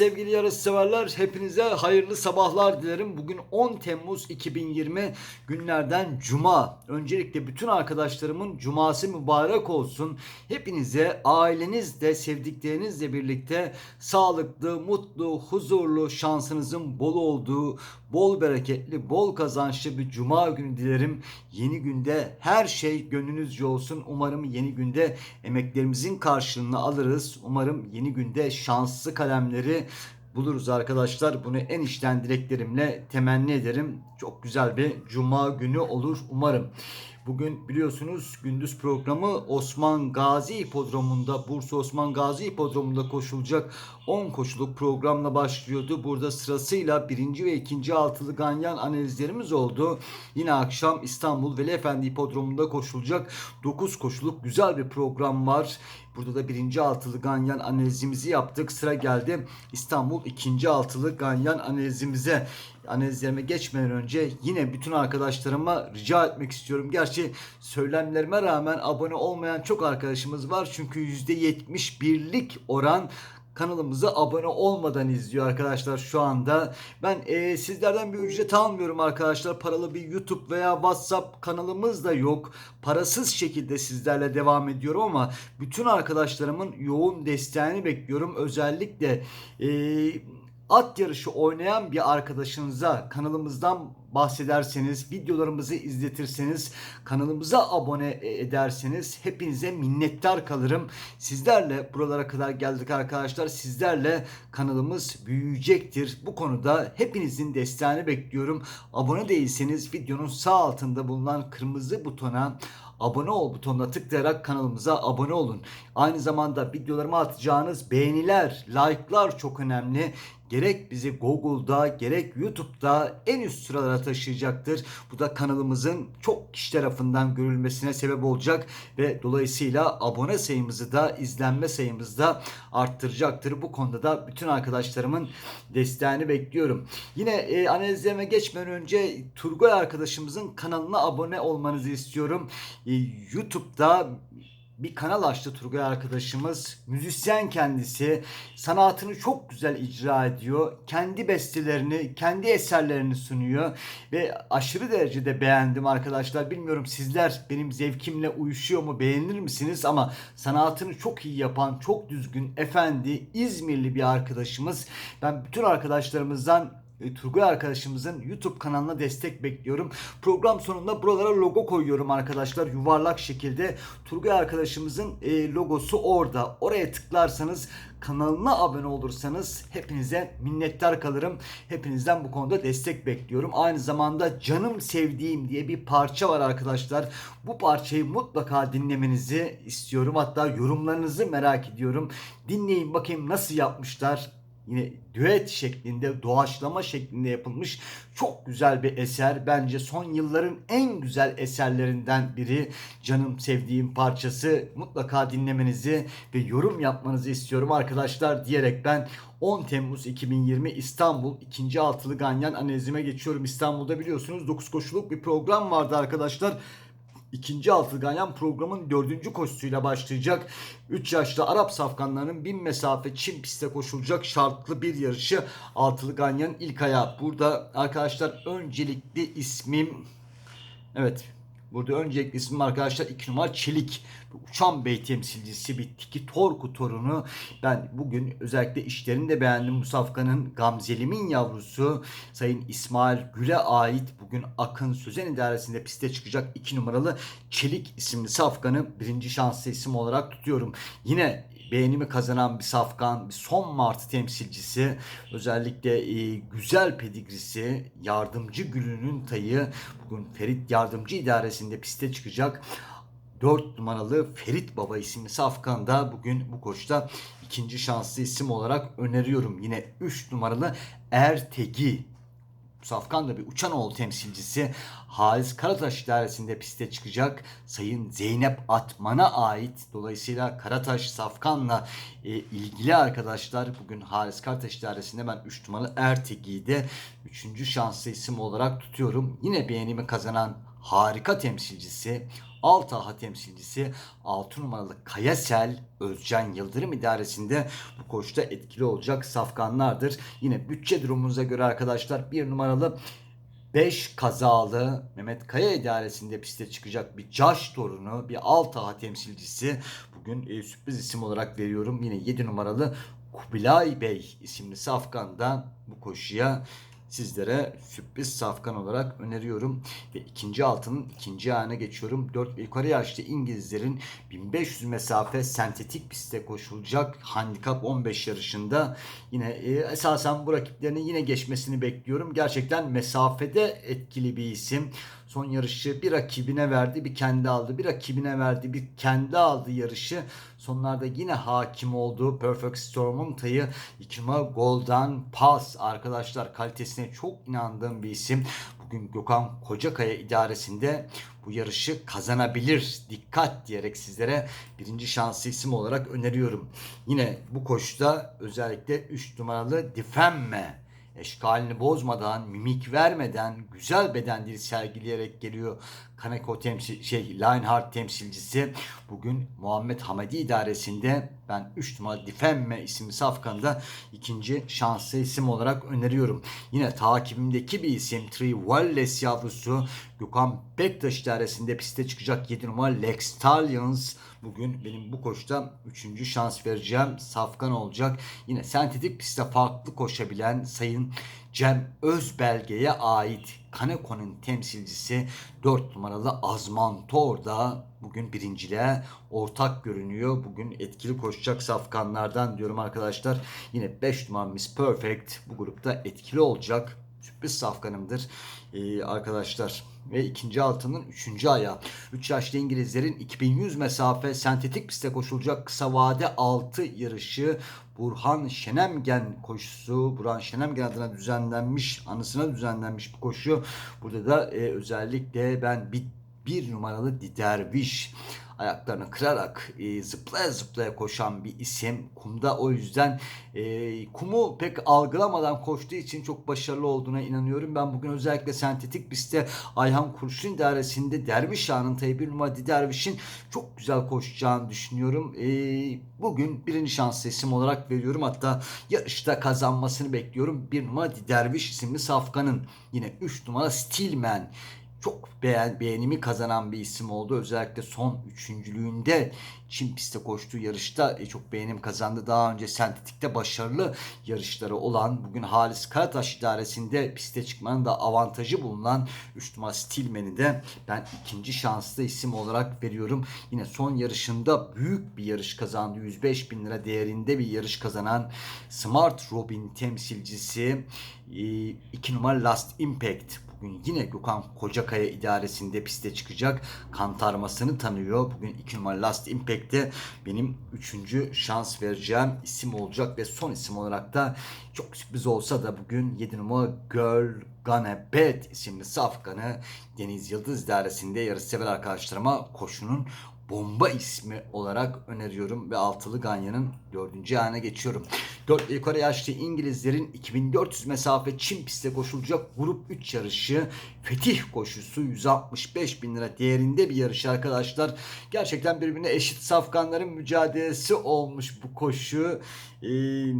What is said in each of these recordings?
sevgili yarış severler. Hepinize hayırlı sabahlar dilerim. Bugün 10 Temmuz 2020 günlerden Cuma. Öncelikle bütün arkadaşlarımın cuması mübarek olsun. Hepinize ailenizle, sevdiklerinizle birlikte sağlıklı, mutlu, huzurlu, şansınızın bol olduğu, bol bereketli, bol kazançlı bir cuma günü dilerim. Yeni günde her şey gönlünüzce olsun. Umarım yeni günde emeklerimizin karşılığını alırız. Umarım yeni günde şanslı kalemleri buluruz arkadaşlar. Bunu en içten dileklerimle temenni ederim. Çok güzel bir cuma günü olur umarım. Bugün biliyorsunuz gündüz programı Osman Gazi Hipodromu'nda Bursa Osman Gazi Hipodromu'nda koşulacak 10 koşuluk programla başlıyordu. Burada sırasıyla birinci ve ikinci altılı ganyan analizlerimiz oldu. Yine akşam İstanbul Veli Efendi Hipodromu'nda koşulacak 9 koşuluk güzel bir program var. Burada da birinci altılı ganyan analizimizi yaptık. Sıra geldi İstanbul ikinci altılı ganyan analizimize analizlerime geçmeden önce yine bütün arkadaşlarıma rica etmek istiyorum. Gerçi söylemlerime rağmen abone olmayan çok arkadaşımız var. Çünkü %71'lik oran kanalımıza abone olmadan izliyor arkadaşlar şu anda. Ben e, sizlerden bir ücret almıyorum arkadaşlar. Paralı bir YouTube veya WhatsApp kanalımız da yok. Parasız şekilde sizlerle devam ediyorum ama bütün arkadaşlarımın yoğun desteğini bekliyorum. Özellikle e, at yarışı oynayan bir arkadaşınıza kanalımızdan bahsederseniz, videolarımızı izletirseniz, kanalımıza abone ederseniz hepinize minnettar kalırım. Sizlerle buralara kadar geldik arkadaşlar. Sizlerle kanalımız büyüyecektir. Bu konuda hepinizin desteğini bekliyorum. Abone değilseniz videonun sağ altında bulunan kırmızı butona abone ol butonuna tıklayarak kanalımıza abone olun. Aynı zamanda videolarıma atacağınız beğeniler, like'lar çok önemli. Gerek bizi Google'da gerek YouTube'da en üst sıralara taşıyacaktır. Bu da kanalımızın çok kişi tarafından görülmesine sebep olacak ve dolayısıyla abone sayımızı da izlenme sayımızı da arttıracaktır. Bu konuda da bütün arkadaşlarımın desteğini bekliyorum. Yine e, analizlerime geçmeden önce Turgay arkadaşımızın kanalına abone olmanızı istiyorum. E, YouTube'da bir kanal açtı Turgay arkadaşımız. Müzisyen kendisi. Sanatını çok güzel icra ediyor. Kendi bestelerini, kendi eserlerini sunuyor. Ve aşırı derecede beğendim arkadaşlar. Bilmiyorum sizler benim zevkimle uyuşuyor mu, beğenir misiniz? Ama sanatını çok iyi yapan, çok düzgün, efendi, İzmirli bir arkadaşımız. Ben bütün arkadaşlarımızdan e, Turgay arkadaşımızın YouTube kanalına destek bekliyorum. Program sonunda buralara logo koyuyorum arkadaşlar yuvarlak şekilde. Turgay arkadaşımızın e, logosu orada. Oraya tıklarsanız kanalına abone olursanız hepinize minnettar kalırım. Hepinizden bu konuda destek bekliyorum. Aynı zamanda Canım Sevdiğim diye bir parça var arkadaşlar. Bu parçayı mutlaka dinlemenizi istiyorum. Hatta yorumlarınızı merak ediyorum. Dinleyin bakayım nasıl yapmışlar yine düet şeklinde, doğaçlama şeklinde yapılmış çok güzel bir eser. Bence son yılların en güzel eserlerinden biri. Canım sevdiğim parçası. Mutlaka dinlemenizi ve yorum yapmanızı istiyorum arkadaşlar diyerek ben 10 Temmuz 2020 İstanbul 2. Altılı Ganyan analizime geçiyorum. İstanbul'da biliyorsunuz 9 koşuluk bir program vardı arkadaşlar. İkinci altılı ganyan programın dördüncü koşusuyla başlayacak. 3 yaşlı Arap safkanlarının bin mesafe Çin pistte koşulacak şartlı bir yarışı altılı ganyanın ilk ayağı. Burada arkadaşlar öncelikli ismim evet Burada öncelikli ismim arkadaşlar 2 numara Çelik. Uçan Bey temsilcisi bir tiki torku torunu. Ben bugün özellikle işlerini de beğendim. Bu safkanın Gamzelim'in yavrusu Sayın İsmail Gül'e ait bugün Akın Sözen idaresinde piste çıkacak 2 numaralı Çelik isimli safkanı birinci şanslı isim olarak tutuyorum. Yine beğenimi kazanan bir safkan, bir son martı temsilcisi, özellikle e, güzel pedigrisi, yardımcı gülünün tayı bugün Ferit Yardımcı İdaresi'nde piste çıkacak. 4 numaralı Ferit Baba isimli safkan da bugün bu koşta ikinci şanslı isim olarak öneriyorum. Yine 3 numaralı Ertegi Safkan da bir Uçanoğlu temsilcisi Halis Karataş idaresinde piste çıkacak. Sayın Zeynep Atman'a ait. Dolayısıyla Karataş Safkan'la e, ilgili arkadaşlar bugün Halis Karataş idaresinde ben 3 numaralı Ertegi'yi de 3. şanslı isim olarak tutuyorum. Yine beğenimi kazanan harika temsilcisi, Altaha temsilcisi 6 numaralı Kayasel Özcan Yıldırım idaresinde bu koşuda etkili olacak safkanlardır. Yine bütçe durumumuza göre arkadaşlar 1 numaralı 5 kazalı Mehmet Kaya idaresinde piste çıkacak bir Caş torunu, bir Altaha temsilcisi. Bugün e, sürpriz isim olarak veriyorum. Yine 7 numaralı Kubilay Bey isimli safkandan bu koşuya sizlere sürpriz safkan olarak öneriyorum. Ve ikinci altının ikinci ayağına geçiyorum. 4 ve yukarı yaşlı İngilizlerin 1500 mesafe sentetik pistte koşulacak handikap 15 yarışında yine e, esasen bu rakiplerini yine geçmesini bekliyorum. Gerçekten mesafede etkili bir isim. Son yarışı bir rakibine verdi, bir kendi aldı. Bir rakibine verdi, bir kendi aldı yarışı. Sonlarda yine hakim oldu. Perfect Storm'un tayı 2 Golden Pass arkadaşlar kalitesine çok inandığım bir isim. Bugün Gökhan Kocakaya idaresinde bu yarışı kazanabilir. Dikkat diyerek sizlere birinci şanslı isim olarak öneriyorum. Yine bu koşuda özellikle 3 numaralı Difemme eşkalini bozmadan, mimik vermeden güzel beden dili sergileyerek geliyor. Kaneko temsil şey Lionheart temsilcisi bugün Muhammed Hamadi idaresinde ben 3 numara Difemme isimli safkanda ikinci şanslı isim olarak öneriyorum. Yine takibimdeki bir isim Tree Wallace yavrusu Gökhan Bektaş idaresinde piste çıkacak 7 numara Lex Stallions bugün benim bu koşta 3. şans vereceğim safkan olacak. Yine sentetik pistte farklı koşabilen Sayın Cem Özbelge'ye ait Kaneko'nun temsilcisi 4 numaralı Azman Tor da bugün birinciliğe ortak görünüyor. Bugün etkili koşacak safkanlardan diyorum arkadaşlar. Yine 5 numaralı Miss Perfect bu grupta etkili olacak. Sürpriz safkanımdır ee, arkadaşlar ve ikinci altının üçüncü ayağı. 3 yaşlı İngilizlerin 2100 mesafe sentetik pistte koşulacak kısa vade 6 yarışı Burhan Şenemgen koşusu. Burhan Şenemgen adına düzenlenmiş, anısına düzenlenmiş bu koşu. Burada da e, özellikle ben bir, bir numaralı Diderviş ayaklarını kırarak e, zıplaya zıplaya koşan bir isim. Kumda o yüzden e, kumu pek algılamadan koştuğu için çok başarılı olduğuna inanıyorum. Ben bugün özellikle sentetik pistte Ayhan Kurşun idaresinde Derviş Ağa'nın bir numara Derviş'in çok güzel koşacağını düşünüyorum. E, bugün birinci şanslı isim olarak veriyorum. Hatta yarışta kazanmasını bekliyorum. Bir numara Derviş isimli Safkan'ın yine 3 numara Steelman çok beğen, beğenimi kazanan bir isim oldu. Özellikle son üçüncülüğünde Çin pistte koştuğu yarışta e, çok beğenim kazandı. Daha önce sentetikte başarılı yarışları olan bugün Halis Karataş idaresinde piste çıkmanın da avantajı bulunan 3 numara Stilmen'i de ben ikinci şanslı isim olarak veriyorum. Yine son yarışında büyük bir yarış kazandı. 105 bin lira değerinde bir yarış kazanan Smart Robin temsilcisi 2 numara Last Impact Bugün yine Gökhan Kocakaya idaresinde piste çıkacak. Kantarmasını tanıyor. Bugün 2 numara Last Impact'te benim 3. şans vereceğim isim olacak ve son isim olarak da çok sürpriz olsa da bugün 7 numara Girl Gonna Bet isimli safkanı Deniz Yıldız idaresinde yarışsever arkadaşlarıma koşunun bomba ismi olarak öneriyorum ve altılı Ganya'nın dördüncü ayağına geçiyorum. 4 yukarı yaşlı İngilizlerin 2400 mesafe Çin pistte koşulacak grup 3 yarışı Fetih koşusu 165 bin lira değerinde bir yarış arkadaşlar. Gerçekten birbirine eşit safkanların mücadelesi olmuş bu koşu. Ee,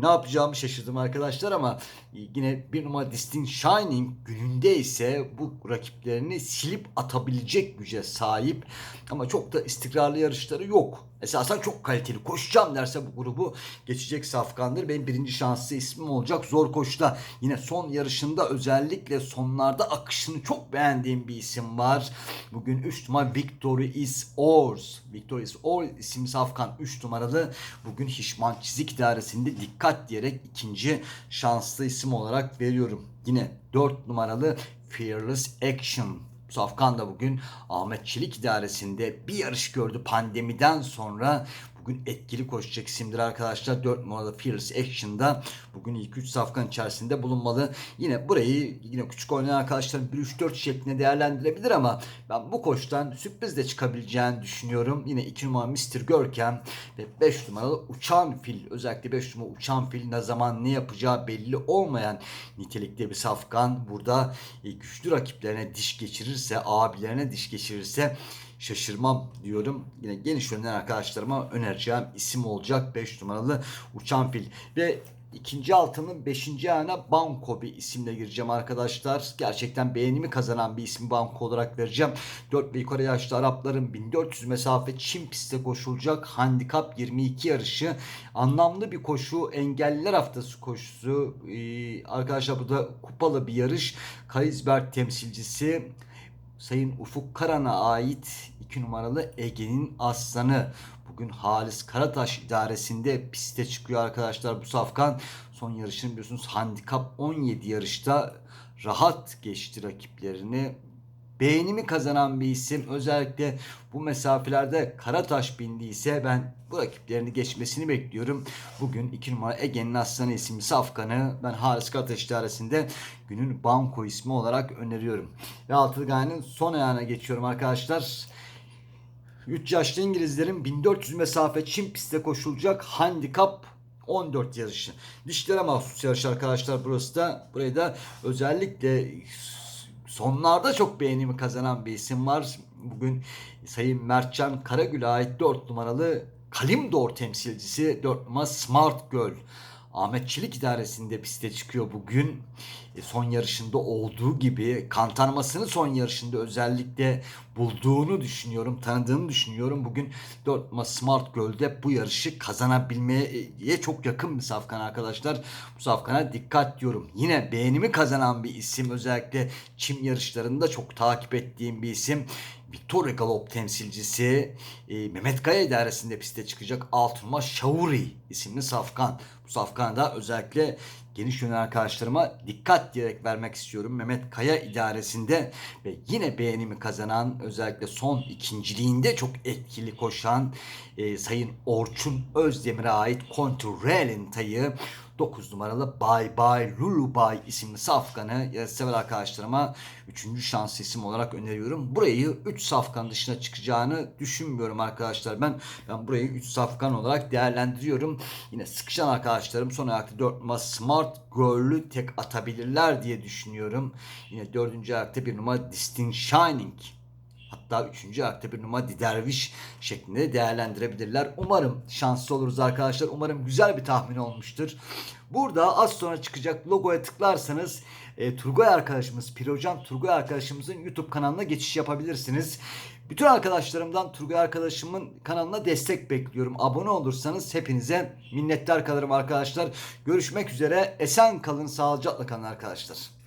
ne yapacağımı şaşırdım arkadaşlar ama yine bir numara Distinct Shining gününde ise bu rakiplerini silip atabilecek güce sahip. Ama çok da istikrarlı yarışları yok. Esasen çok kaliteli koşacağım derse bu grubu geçecek safkandır. Benim birinci şanslı ismim olacak. Zor koşuda yine son yarışında özellikle sonlarda akışını çok beğendiğim bir isim var. Bugün 3 numara Victory is Ours. Victory is Ours isimli safkan 3 numaralı. Bugün Hişman Çizik idaresinde dikkat diyerek ikinci şanslı isim olarak veriyorum. Yine 4 numaralı Fearless Action Safkan da bugün Ahmet Çelik idaresinde bir yarış gördü pandemiden sonra. Bugün etkili koşacak isimdir arkadaşlar. 4 numaralı Fearless Action'da bugün ilk 3 safkan içerisinde bulunmalı. Yine burayı yine küçük oynayan arkadaşların 1-3-4 şeklinde değerlendirebilir ama ben bu koştan sürpriz de çıkabileceğini düşünüyorum. Yine 2 numara Mr. Görkem ve 5 numaralı Uçan Fil. Özellikle 5 numara Uçan Fil ne zaman ne yapacağı belli olmayan nitelikte bir safkan. Burada e, güçlü rakiplerine diş geçirirse, abilerine diş geçirirse şaşırmam diyorum. Yine geniş yönden arkadaşlarıma önereceğim isim olacak 5 numaralı Uçan Fil. Ve ikinci altının 5. ayağına Banko bir isimle gireceğim arkadaşlar. Gerçekten beğenimi kazanan bir ismi Banko olarak vereceğim. 4 ve yukarı yaşlı Arapların 1400 mesafe Çin pistte koşulacak handikap 22 yarışı. Anlamlı bir koşu. Engelliler haftası koşusu. Ee, arkadaşlar bu da kupalı bir yarış. Kaysberg temsilcisi Sayın Ufuk Karan'a ait 2 numaralı Ege'nin aslanı. Bugün Halis Karataş idaresinde piste çıkıyor arkadaşlar bu safkan. Son yarışını biliyorsunuz handikap 17 yarışta rahat geçti rakiplerini. Beğenimi kazanan bir isim özellikle bu mesafelerde Karataş bindiyse ben bu rakiplerini geçmesini bekliyorum. Bugün 2 numara Ege'nin Aslanı isimli safkanı ben Halis Karataş idaresinde günün banko ismi olarak öneriyorum. Ve Altılı Gaye'nin son ayağına geçiyorum arkadaşlar. 3 yaşlı İngilizlerin 1400 mesafe Çin pistte koşulacak handikap 14 yarışı. Dişlere mahsus yarış arkadaşlar burası da. Burayı da özellikle sonlarda çok beğenimi kazanan bir isim var. Bugün Sayın Mertcan Karagül'e ait 4 numaralı Kalimdor temsilcisi 4 numara Smart Girl. Ahmet Çelik idaresinde piste çıkıyor bugün. E, son yarışında olduğu gibi kantarmasını son yarışında özellikle bulduğunu düşünüyorum, tanıdığını düşünüyorum. Bugün 4 numara Smart Girl'de bu yarışı kazanabilmeye çok yakın bir safkan arkadaşlar. Bu safkana dikkat diyorum. Yine beğenimi kazanan bir isim özellikle çim yarışlarında çok takip ettiğim bir isim. Victoria Galop temsilcisi e, Mehmet Kaya idaresinde piste çıkacak Altınma Şauri isimli safkan. Bu safkan da özellikle geniş yönen arkadaşlarıma dikkat diyerek vermek istiyorum. Mehmet Kaya idaresinde ve yine beğenimi kazanan özellikle son ikinciliğinde çok etkili koşan e, Sayın Orçun Özdemir'e ait Contrel'in tayı 9 numaralı Bay Bay Lulubay isimli safkanı yarışsever arkadaşlarıma 3. şans isim olarak öneriyorum. Burayı 3 safkan dışına çıkacağını düşünmüyorum arkadaşlar. Ben ben burayı 3 safkan olarak değerlendiriyorum. Yine sıkışan arkadaşlarım son ayakta 4 numara Smart Girl'ü tek atabilirler diye düşünüyorum. Yine 4. ayakta 1 numara Distinct Shining Hatta 3. ayakta bir numara Diderviş şeklinde değerlendirebilirler. Umarım şanslı oluruz arkadaşlar. Umarım güzel bir tahmin olmuştur. Burada az sonra çıkacak logoya tıklarsanız e, Turgay arkadaşımız, Pirocan Turgay arkadaşımızın YouTube kanalına geçiş yapabilirsiniz. Bütün arkadaşlarımdan Turgay arkadaşımın kanalına destek bekliyorum. Abone olursanız hepinize minnettar kalırım arkadaşlar. Görüşmek üzere. Esen kalın, sağlıcakla kalın arkadaşlar.